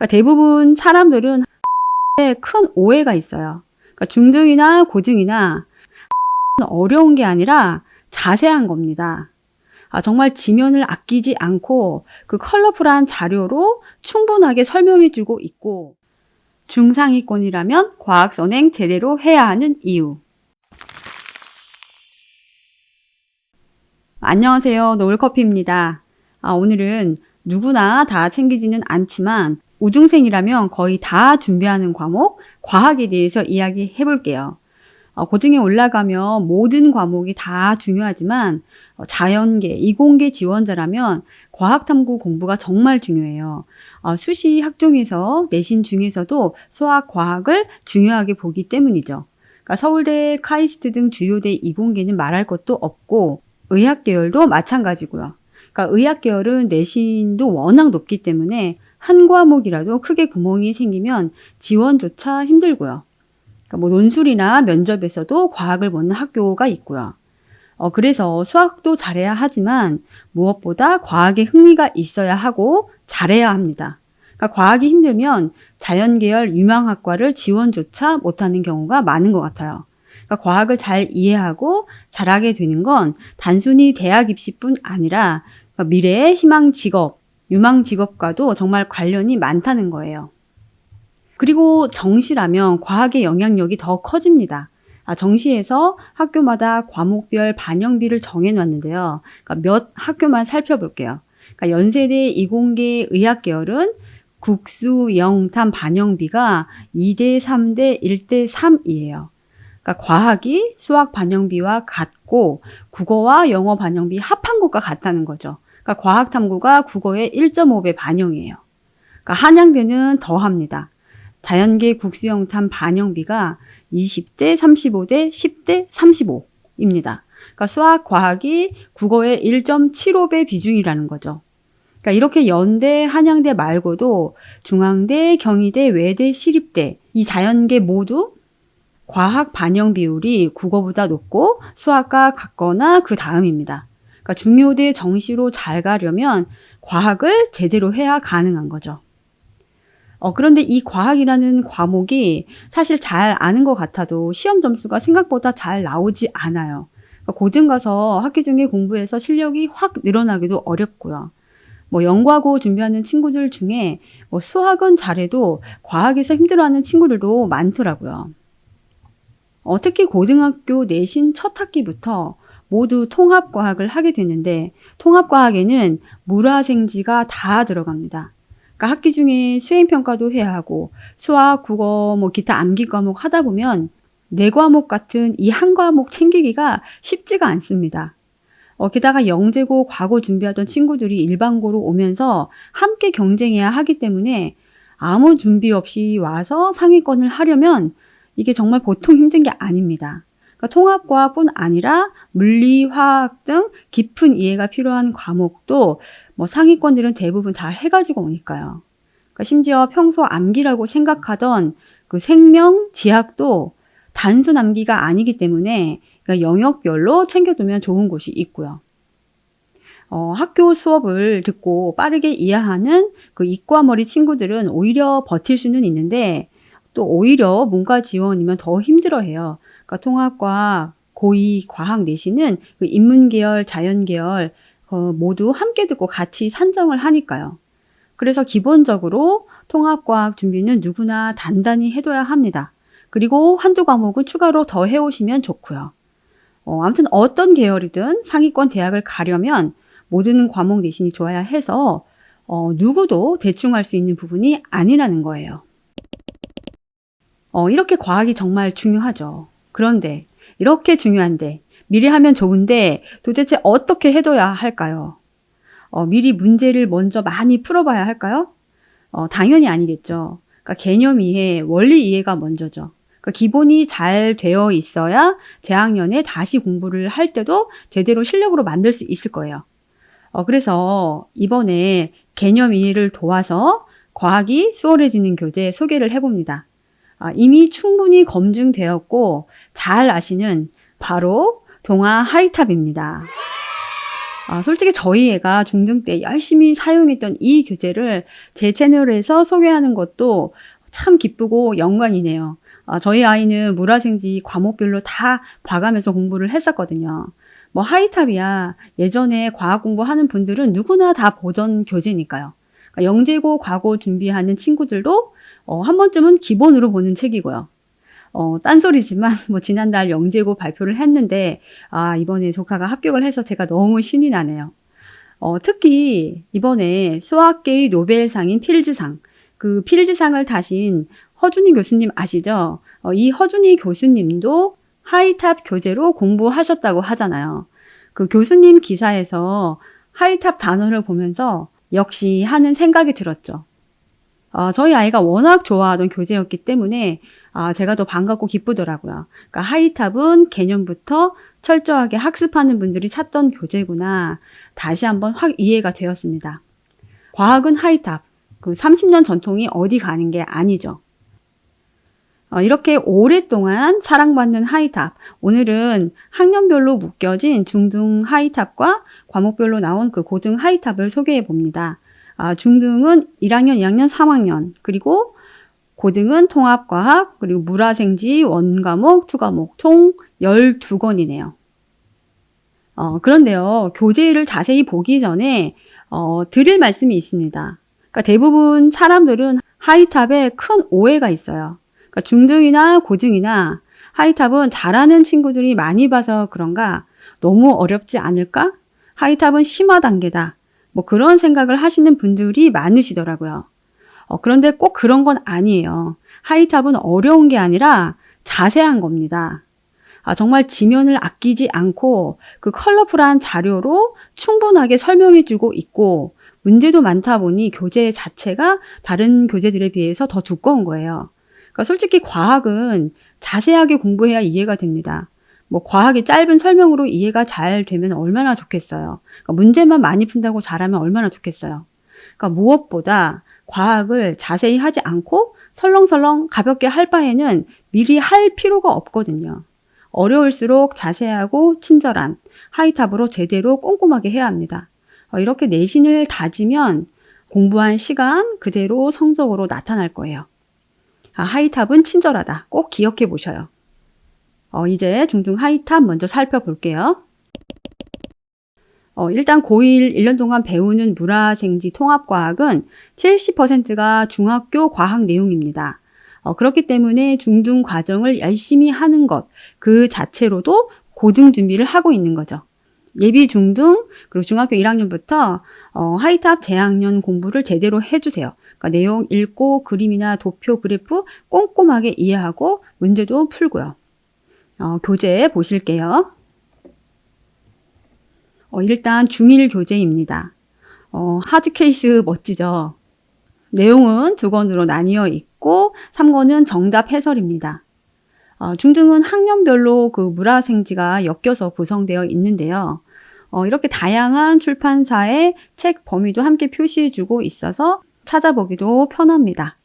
그러니까 대부분 사람들은 큰 오해가 있어요. 그러니까 중등이나 고등이나 어려운 게 아니라 자세한 겁니다. 아, 정말 지면을 아끼지 않고 그 컬러풀한 자료로 충분하게 설명해주고 있고 중상위권이라면 과학 선행 제대로 해야 하는 이유. 안녕하세요. 노을커피입니다. 아, 오늘은 누구나 다 챙기지는 않지만 우등생이라면 거의 다 준비하는 과목 과학에 대해서 이야기해 볼게요. 어, 고등에 올라가면 모든 과목이 다 중요하지만 어, 자연계, 이공계 지원자라면 과학탐구 공부가 정말 중요해요. 어, 수시 학종에서 내신 중에서도 수학, 과학을 중요하게 보기 때문이죠. 그러니까 서울대, 카이스트 등 주요대 이공계는 말할 것도 없고 의학 계열도 마찬가지고요. 그러니까 의학 계열은 내신도 워낙 높기 때문에 한 과목이라도 크게 구멍이 생기면 지원조차 힘들고요. 그러니까 뭐 논술이나 면접에서도 과학을 묻는 학교가 있고요. 어, 그래서 수학도 잘해야 하지만 무엇보다 과학에 흥미가 있어야 하고 잘해야 합니다. 그러니까 과학이 힘들면 자연계열 유망학과를 지원조차 못하는 경우가 많은 것 같아요. 그러니까 과학을 잘 이해하고 잘하게 되는 건 단순히 대학 입시뿐 아니라 미래의 희망 직업, 유망 직업과도 정말 관련이 많다는 거예요. 그리고 정시라면 과학의 영향력이 더 커집니다. 아, 정시에서 학교마다 과목별 반영비를 정해놨는데요. 그러니까 몇 학교만 살펴볼게요. 그러니까 연세대 이공계 의학 계열은 국수, 영탐 반영비가 2대 3대 1대 3이에요. 그러니까 과학이 수학 반영비와 같고 국어와 영어 반영비 합한 것과 같다는 거죠. 그러니까 과학 탐구가 국어의 1.5배 반영이에요. 그러니까 한양대는 더합니다. 자연계 국수영탐 반영비가 20대 35대 10대 35입니다. 그러니까 수학, 과학이 국어의 1.75배 비중이라는 거죠. 그러니까 이렇게 연대, 한양대 말고도 중앙대, 경희대, 외대, 시립대 이 자연계 모두 과학 반영 비율이 국어보다 높고 수학과 같거나 그 다음입니다. 그러니까 중요대 정시로 잘 가려면 과학을 제대로 해야 가능한 거죠. 어, 그런데 이 과학이라는 과목이 사실 잘 아는 것 같아도 시험 점수가 생각보다 잘 나오지 않아요. 그러니까 고등 가서 학기 중에 공부해서 실력이 확 늘어나기도 어렵고요. 뭐 연구하고 준비하는 친구들 중에 뭐 수학은 잘해도 과학에서 힘들어하는 친구들도 많더라고요. 어, 특히 고등학교 내신 첫 학기부터 모두 통합과학을 하게 되는데 통합과학에는 물화생지가 다 들어갑니다. 그러니까 학기 중에 수행평가도 해야 하고 수학, 국어, 뭐 기타 암기 과목 하다 보면 네 과목 같은 이 한 과목 챙기기가 쉽지가 않습니다. 어, 게다가 영재고 과고 준비하던 친구들이 일반고로 오면서 함께 경쟁해야 하기 때문에 아무 준비 없이 와서 상위권을 하려면 이게 정말 보통 힘든 게 아닙니다. 그러니까 통합과학뿐 아니라 물리, 화학 등 깊은 이해가 필요한 과목도 뭐 상위권들은 대부분 다 해가지고 오니까요. 그러니까 심지어 평소 암기라고 생각하던 그 생명, 지학도 단순 암기가 아니기 때문에 그러니까 영역별로 챙겨두면 좋은 곳이 있고요. 어, 학교 수업을 듣고 빠르게 이해하는 그 이과머리 친구들은 오히려 버틸 수는 있는데 또 오히려 문과 지원이면 더 힘들어해요. 그러니까 통합과 고위 과학 내신은 그 인문계열, 자연계열 어, 모두 함께 듣고 같이 산정을 하니까요. 그래서 기본적으로 통합과학 준비는 누구나 단단히 해둬야 합니다. 그리고 한두 과목은 추가로 더 해오시면 좋고요. 어, 아무튼 어떤 계열이든 상위권 대학을 가려면 모든 과목 내신이 좋아야 해서 어, 누구도 대충 할 수 있는 부분이 아니라는 거예요. 어, 이렇게 과학이 정말 중요하죠. 그런데 이렇게 중요한데 미리 하면 좋은데 도대체 어떻게 해둬야 할까요? 어, 미리 문제를 먼저 많이 풀어봐야 할까요? 어, 당연히 아니겠죠. 그러니까 개념 이해, 원리 이해가 먼저죠. 그러니까 기본이 잘 되어 있어야 재학년에 다시 공부를 할 때도 제대로 실력으로 만들 수 있을 거예요. 어, 그래서 이번에 개념 이해를 도와서 과학이 수월해지는 교재 소개를 해봅니다. 아, 이미 충분히 검증되었고 잘 아시는 바로 동아 하이탑입니다. 아, 솔직히 저희 애가 중등 때 열심히 사용했던 이 교재를 제 채널에서 소개하는 것도 참 기쁘고 영광이네요. 아, 저희 아이는 물화생지 과목별로 다 봐가면서 공부를 했었거든요. 뭐 하이탑이야 예전에 과학 공부하는 분들은 누구나 다 보던 교재니까요. 그러니까 영재고 과고 준비하는 친구들도 어, 한 번쯤은 기본으로 보는 책이고요. 어, 딴소리지만, 뭐, 지난달 영재고 발표를 했는데, 아, 이번에 조카가 합격을 해서 제가 너무 신이 나네요. 어, 특히, 이번에 수학계의 노벨상인 필즈상, 그 필즈상을 타신 허준희 교수님 아시죠? 어, 이 허준희 교수님도 하이탑 교재로 공부하셨다고 하잖아요. 그 교수님 기사에서 하이탑 단어를 보면서 역시 하는 생각이 들었죠. 어, 저희 아이가 워낙 좋아하던 교재였기 때문에 아, 제가 더 반갑고 기쁘더라고요. 그러니까 하이탑은 개념부터 철저하게 학습하는 분들이 찾던 교재구나. 다시 한번 확 이해가 되었습니다. 과학은 하이탑. 그 30년 전통이 어디 가는 게 아니죠. 어, 이렇게 오랫동안 사랑받는 하이탑. 오늘은 학년별로 묶여진 중등 하이탑과 과목별로 나온 그 고등 하이탑을 소개해 봅니다. 아, 중등은 1학년, 2학년, 3학년, 그리고 고등은 통합과학, 그리고 물화생지, 원과목, 투과목, 총 12권이네요. 어, 그런데요, 교재를 자세히 보기 전에, 어, 드릴 말씀이 있습니다. 그러니까 대부분 사람들은 하이탑에 큰 오해가 있어요. 그러니까 중등이나 고등이나 하이탑은 잘하는 친구들이 많이 봐서 그런가 너무 어렵지 않을까? 하이탑은 심화 단계다. 뭐 그런 생각을 하시는 분들이 많으시더라고요. 어, 그런데 꼭 그런 건 아니에요. 하이탑은 어려운 게 아니라 자세한 겁니다. 아, 정말 지면을 아끼지 않고 그 컬러풀한 자료로 충분하게 설명해 주고 있고 문제도 많다 보니 교재 자체가 다른 교재들에 비해서 더 두꺼운 거예요. 그러니까 솔직히 과학은 자세하게 공부해야 이해가 됩니다. 뭐 과학의 짧은 설명으로 이해가 잘 되면 얼마나 좋겠어요. 그러니까 문제만 많이 푼다고 잘하면 얼마나 좋겠어요. 그러니까 무엇보다 과학을 자세히 하지 않고 설렁설렁 가볍게 할 바에는 미리 할 필요가 없거든요. 어려울수록 자세하고 친절한 하이탑으로 제대로 꼼꼼하게 해야 합니다. 어, 이렇게 내신을 다지면 공부한 시간 그대로 성적으로 나타날 거예요. 아, 하이탑은 친절하다. 꼭 기억해 보셔요. 어, 이제 중등 하이탑 먼저 살펴볼게요. 어, 일단 고1 1년 동안 배우는 물화생지 통합과학은 70%가 중학교 과학 내용입니다. 어, 그렇기 때문에 중등 과정을 열심히 하는 것, 그 자체로도 고등 준비를 하고 있는 거죠. 예비 중등, 그리고 중학교 1학년부터 어, 하이탑 재학년 공부를 제대로 해주세요. 그러니까 내용 읽고 그림이나 도표, 그래프 꼼꼼하게 이해하고 문제도 풀고요. 어, 교재 보실게요. 어, 일단 중1 교재입니다. 어, 하드 케이스 멋지죠? 내용은 두 권으로 나뉘어 있고 3권은 정답 해설입니다. 어, 중등은 학년별로 그 물화생지가 엮여서 구성되어 있는데요. 어, 이렇게 다양한 출판사의 책 범위도 함께 표시해주고 있어서 찾아보기도 편합니다.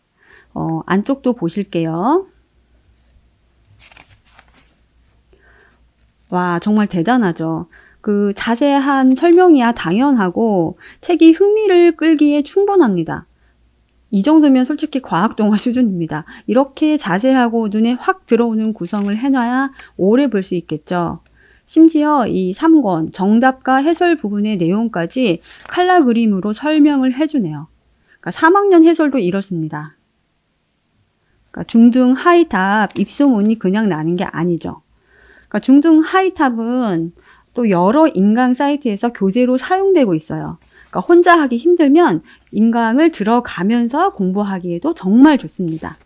어, 안쪽도 보실게요. 와, 정말 대단하죠. 그 자세한 설명이야 당연하고 책이 흥미를 끌기에 충분합니다. 이 정도면 솔직히 과학 동화 수준입니다. 이렇게 자세하고 눈에 확 들어오는 구성을 해놔야 오래 볼 수 있겠죠. 심지어 이 3권 정답과 해설 부분의 내용까지 칼라 그림으로 설명을 해주네요. 그러니까 3학년 해설도 이렇습니다. 그러니까 중등 하이탑 입소문이 그냥 나는 게 아니죠. 그러니까 중등 하이탑은 또 여러 인강 사이트에서 교재로 사용되고 있어요. 그러니까 혼자 하기 힘들면 인강을 들어가면서 공부하기에도 정말 좋습니다.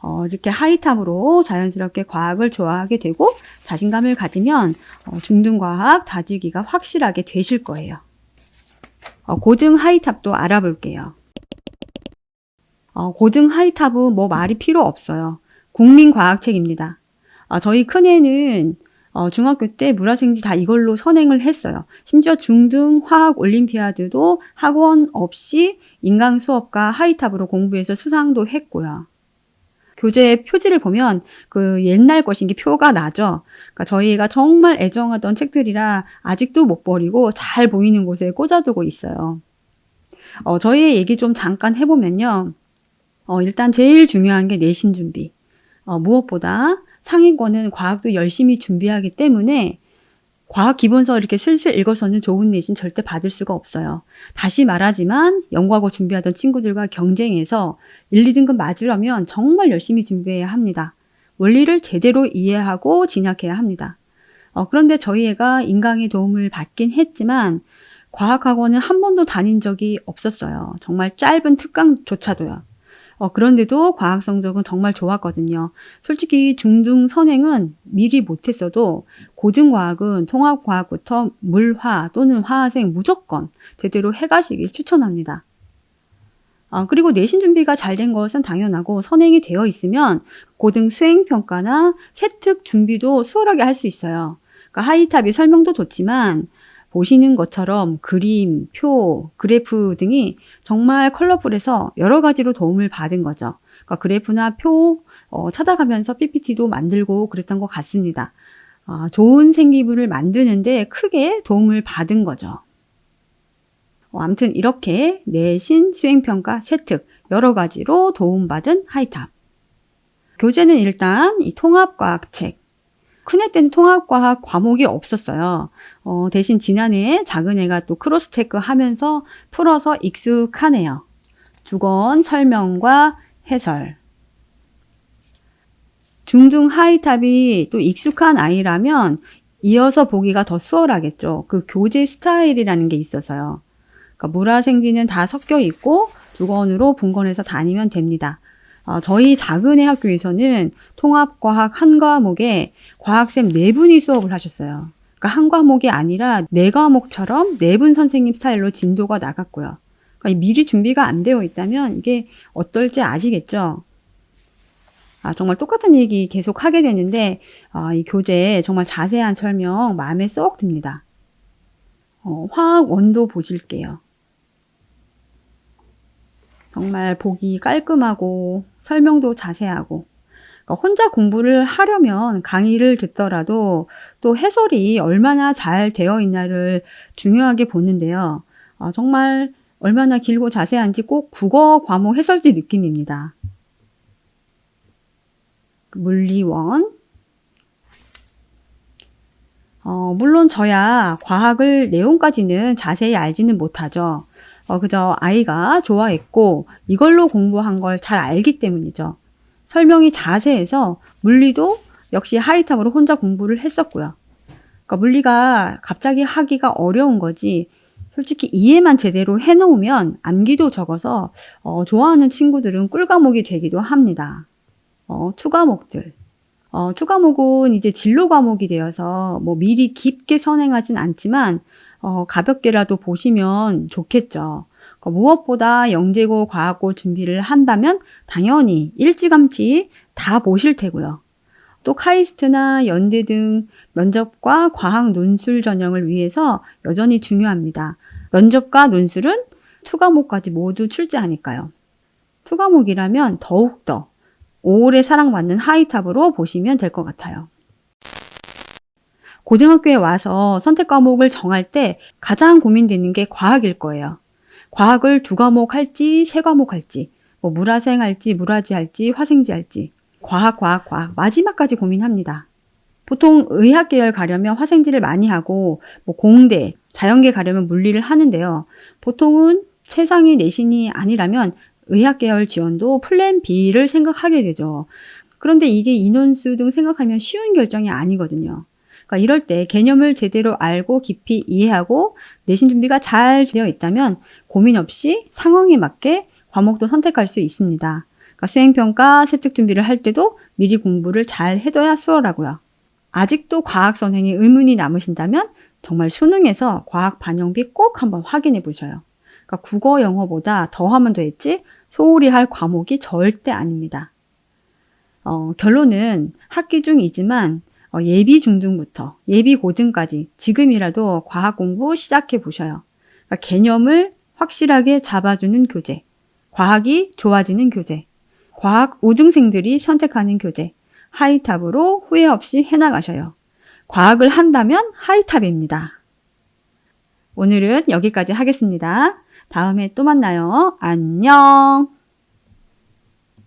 어, 이렇게 하이탑으로 자연스럽게 과학을 좋아하게 되고 자신감을 가지면 어, 중등 과학 다지기가 확실하게 되실 거예요. 어, 고등 하이탑도 알아볼게요. 어, 고등 하이탑은 뭐 말이 필요 없어요. 국민과학책입니다. 어, 저희 큰애는 어, 중학교 때 물화생지 다 이걸로 선행을 했어요. 심지어 중등 화학 올림피아드도 학원 없이 인강 수업과 하이탑으로 공부해서 수상도 했고요. 교재 표지를 보면 그 옛날 것인 게 표가 나죠. 그러니까 저희가 정말 애정하던 책들이라 아직도 못 버리고 잘 보이는 곳에 꽂아두고 있어요. 어, 저희의 얘기 좀 잠깐 해보면요. 어, 일단 제일 중요한 게 내신 준비. 어, 무엇보다 상위권은 과학도 열심히 준비하기 때문에 과학 기본서 이렇게 슬슬 읽어서는 좋은 내신 절대 받을 수가 없어요. 다시 말하지만 연구하고 준비하던 친구들과 경쟁해서 1, 2등급 맞으려면 정말 열심히 준비해야 합니다. 원리를 제대로 이해하고 진학해야 합니다. 어, 그런데 저희 애가 인강의 도움을 받긴 했지만 과학학원은 한 번도 다닌 적이 없었어요. 정말 짧은 특강조차도요. 어, 그런데도 과학 성적은 정말 좋았거든요. 솔직히 중등 선행은 미리 못했어도 고등과학은 통합과학부터 물화 또는 화생 무조건 제대로 해가시길 추천합니다. 아, 그리고 내신 준비가 잘 된 것은 당연하고 선행이 되어 있으면 고등 수행평가나 세특 준비도 수월하게 할 수 있어요. 그러니까 하이탑이 설명도 좋지만 보시는 것처럼 그림, 표, 그래프 등이 정말 컬러풀해서 여러 가지로 도움을 받은 거죠. 그러니까 그래프나 표 어, 찾아가면서 PPT도 만들고 그랬던 것 같습니다. 어, 좋은 생기부를 만드는데 크게 도움을 받은 거죠. 어, 아무튼 이렇게 내신, 수행평가, 세특 여러 가지로 도움받은 하이탑. 교재는 일단 이 통합과학책, 큰 애 때는 통합과학 과목이 없었어요. 어, 대신 지난해에 작은 애가 또 크로스 체크 하면서 풀어서 익숙하네요. 두권 설명과 해설. 중등 하이탑이 또 익숙한 아이라면 이어서 보기가 더 수월하겠죠. 그 교재 스타일이라는 게 있어서요. 그러니까 물화생지는 다 섞여 있고 두 권으로 분권해서 다니면 됩니다. 어, 저희 작은 애 학교에서는 통합과학 한 과목에 과학쌤 네 분이 수업을 하셨어요. 그러니까 한 과목이 아니라 네 과목처럼 네 분 선생님 스타일로 진도가 나갔고요. 그러니까 미리 준비가 안 되어 있다면 이게 어떨지 아시겠죠? 아, 정말 똑같은 얘기 계속 하게 되는데, 아, 이 교재 정말 자세한 설명 마음에 쏙 듭니다. 어, 화학 원도 보실게요. 정말 보기 깔끔하고 설명도 자세하고 그러니까 혼자 공부를 하려면 강의를 듣더라도 또 해설이 얼마나 잘 되어 있나를 중요하게 보는데요. 아, 정말 얼마나 길고 자세한지 꼭 국어 과목 해설지 느낌입니다. 물리원. 어, 물론 저야 과학을 내용까지는 자세히 알지는 못하죠. 어, 그저 아이가 좋아했고 이걸로 공부한 걸 잘 알기 때문이죠. 설명이 자세해서 물리도 역시 하이탑으로 혼자 공부를 했었고요. 그러니까 물리가 갑자기 하기가 어려운 거지 솔직히 이해만 제대로 해놓으면 암기도 적어서 어, 좋아하는 친구들은 꿀 과목이 되기도 합니다. 어, 투 과목들. 어, 투 과목은 이제 진로 과목이 되어서 뭐 미리 깊게 선행하진 않지만 어, 가볍게라도 보시면 좋겠죠. 그 무엇보다 영재고 과학고 준비를 한다면 당연히 일찌감치 다 보실 테고요. 또 카이스트나 연대 등 면접과 과학 논술 전형을 위해서 여전히 중요합니다. 면접과 논술은 투 과목까지 모두 출제하니까요. 투 과목이라면 더욱더 오래 사랑받는 하이탑으로 보시면 될 것 같아요. 고등학교에 와서 선택 과목을 정할 때 가장 고민되는 게 과학일 거예요. 과학을 두 과목 할지 세 과목 할지 뭐 물화생 할지 물화지 할지 화생지 할지 과학 과학 과학 마지막까지 고민합니다. 보통 의학 계열 가려면 화생지를 많이 하고 뭐 공대 자연계 가려면 물리를 하는데요. 보통은 최상위 내신이 아니라면 의학 계열 지원도 플랜 B를 생각하게 되죠. 그런데 이게 인원수 등 생각하면 쉬운 결정이 아니거든요. 그러니까 이럴 때 개념을 제대로 알고 깊이 이해하고 내신 준비가 잘 되어 있다면 고민 없이 상황에 맞게 과목도 선택할 수 있습니다. 그러니까 수행평가, 세특 준비를 할 때도 미리 공부를 잘 해둬야 수월하고요. 아직도 과학 선행에 의문이 남으신다면 정말 수능에서 과학 반영비 꼭 한번 확인해 보셔요. 그러니까 국어, 영어보다 더 하면 더 했지 소홀히 할 과목이 절대 아닙니다. 어, 결론은 학기 중이지만 어, 예비 중등부터 예비 고등까지 지금이라도 과학 공부 시작해 보셔요. 그러니까 개념을 확실하게 잡아주는 교재, 과학이 좋아지는 교재, 과학 우등생들이 선택하는 교재 하이탑으로 후회 없이 해나가셔요. 과학을 한다면 하이탑입니다. 오늘은 여기까지 하겠습니다. 다음에 또 만나요. 안녕!